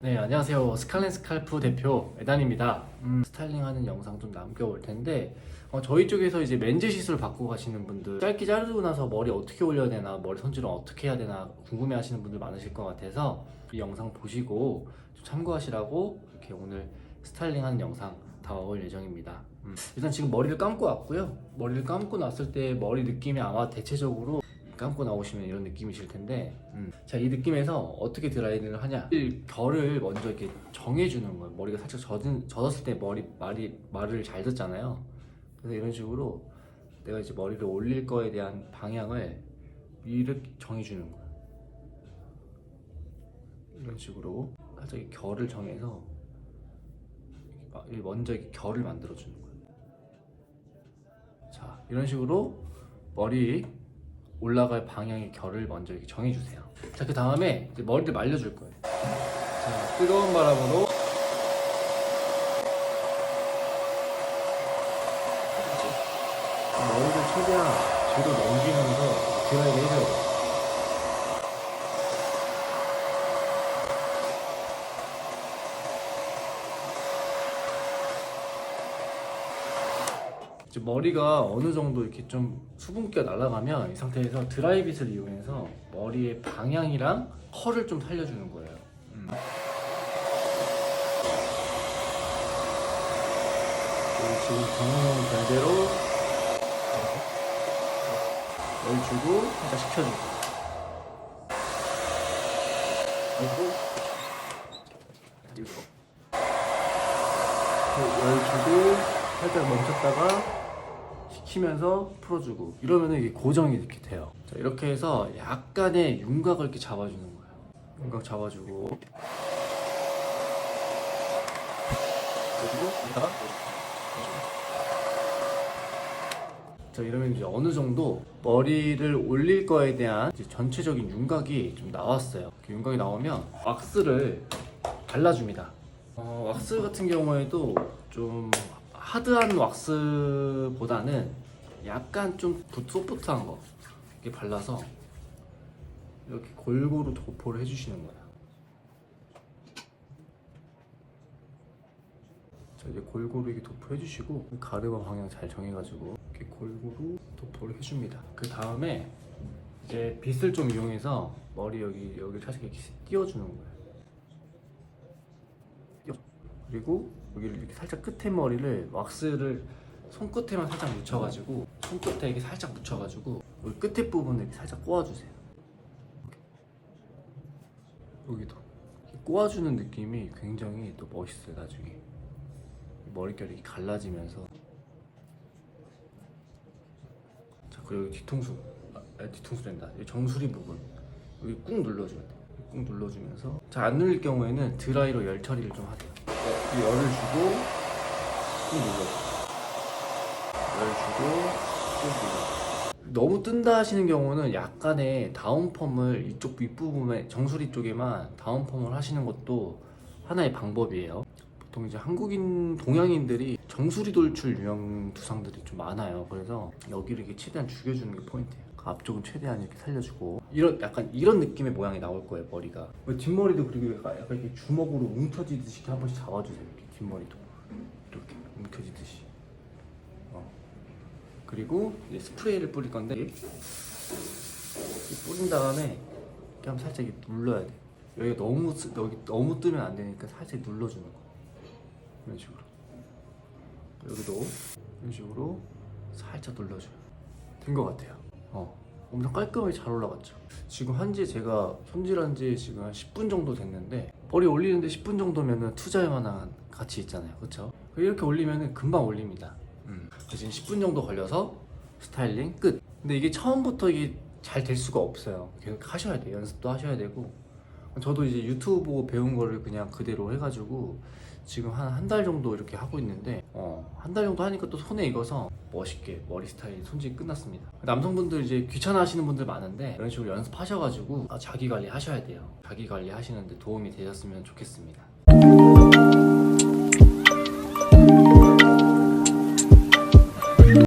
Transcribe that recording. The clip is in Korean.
네, 안녕하세요. 스칼렌 스칼프 대표 에단입니다. 음, 스타일링하는 영상 좀 남겨올 텐데 어, 저희 쪽에서 이제 멘즈 시술 받고 가시는 분들 짧게 자르고 나서 머리 어떻게 올려야 되나 머리 손질은 어떻게 해야 되나 궁금해 하시는 분들 많으실 것 같아서 이 영상 보시고 좀 참고하시라고 이렇게 오늘 스타일링하는 영상 담아볼 예정입니다. 음, 일단 지금 머리를 감고 왔고요. 머리를 감고 났을 때 머리 느낌이 아마 대체적으로 감고 나오시면 이런 느낌이실 텐데 음. 자이 느낌에서 어떻게 드라이딩을 하냐? 이 결을 먼저 이렇게 정해주는 거예요. 머리가 살짝 젖은, 젖었을 때 머리 말이 말을 잘 듣잖아요. 그래서 이런 식으로 내가 이제 머리를 올릴 거에 대한 방향을 이렇게 정해주는 거예요 이런 식으로 살짝 이 결을 정해서 먼저 결을 만들어 주는 거예요 자 이런 식으로 머리 올라갈 방향의 결을 먼저 이렇게 정해주세요. 자, 그 다음에 머리를 말려줄 거예요. 자, 뜨거운 바람으로 머리를 최대한 뒤로 넘기면서 드라이를 해줘야 돼요. 이제 머리가 어느 정도 이렇게 좀 수분기가 날아가면 이 상태에서 드라이빗을 이용해서 머리의 방향이랑 컬을 좀 살려주는 거예요. 음. 지금 경험형 변대로 열 주고 살짝 식혀주고 그리고 그리고 열 주고 살짝 멈췄다가 식히면서 풀어주고 이러면 이게 고정이 이렇게 돼요. 자, 이렇게 해서 약간의 윤곽을 이렇게 잡아주는 거예요. 윤곽 잡아주고 그리고 자 이러면 이제 어느 정도 머리를 올릴 거에 대한 전체적인 윤곽이 좀 나왔어요. 이렇게 윤곽이 나오면 왁스를 발라줍니다. 어, 왁스 같은 경우에도 좀 하드한 왁스보다는 약간 좀 붓- 소프트한 거 이렇게 발라서 이렇게 골고루 도포를 해주시는 거야. 자 이제 골고루 이렇게 도포해 주시고 가르마 방향 잘 정해가지고 이렇게 골고루 도포를 해줍니다. 그 다음에 이제 빗을 좀 이용해서 머리 여기 여기 살짝 이렇게 띄워주는 거예요. 그리고 여기를 이렇게 살짝 끝에 머리를 왁스를 손끝에만 살짝 묻혀가지고 손끝에 이렇게 살짝 묻혀가지고 여기 끝에 부분을 이렇게 살짝 꼬아주세요. 여기도 꼬아주는 느낌이 굉장히 또 멋있어요 나중에. 머릿결이 갈라지면서. 자 그리고 여기 뒤통수. 아, 아, 뒤통수 된다. 이 정수리 부분. 여기 꾹 눌러줘야 돼. 꾹 눌러주면서. 잘 안 눌릴 경우에는 드라이로 열 처리를 좀 하세요. 이 열을 주고 꾹 눌러. 열 주고 꾹 눌러. 너무 뜬다 하시는 경우는 약간의 다운펌을 이쪽 윗부분에 정수리 쪽에만 다운펌을 하시는 것도 하나의 방법이에요. 보통 이제 한국인 동양인들이 정수리 돌출 유형 두상들이 좀 많아요. 그래서 여기를 이렇게 최대한 죽여주는 게 포인트예요. 그 앞쪽은 최대한 이렇게 살려주고 이런 약간 이런 느낌의 모양이 나올 거예요 머리가. 뒷머리도 그리고 약간 이렇게 주먹으로 뭉쳐지듯이 한 번씩 잡아주세요. 이렇게 뒷머리도 이렇게 뭉쳐지듯이. 어. 그리고 이제 스프레이를 뿌릴 건데 뿌린 다음에 이렇게 한번 살짝 이렇게 눌러야 돼. 여기가 너무 쓰- 여기 너무 뜨면 안 되니까 살짝 눌러주는 거. 이런 식으로. 여기도 이런 식으로 살짝 눌러줘요. 된 것 같아요. 어, 엄청 깔끔하게 잘 올라갔죠. 지금 한지 제가 손질한 지 지금 한 10분 정도 됐는데 머리 올리는데 10분 정도면은 투자할 만한 가치 있잖아요. 그렇죠? 이렇게 올리면은 금방 올립니다. 음. 지금 10분 정도 걸려서 스타일링 끝. 근데 이게 처음부터 이게 잘 될 수가 없어요. 계속 하셔야 돼요. 연습도 하셔야 되고. 저도 이제 유튜브 보고 배운 거를 그냥 그대로 해가지고 지금 한 한 달 정도 이렇게 하고 있는데 어, 한 달 정도 하니까 또 손에 익어서 멋있게 머리 스타일 손질이 끝났습니다. 남성분들 이제 귀찮아 하시는 분들 많은데 이런 식으로 연습하셔가지고 아, 자기 관리 하셔야 돼요. 자기 관리 하시는데 도움이 되셨으면 좋겠습니다.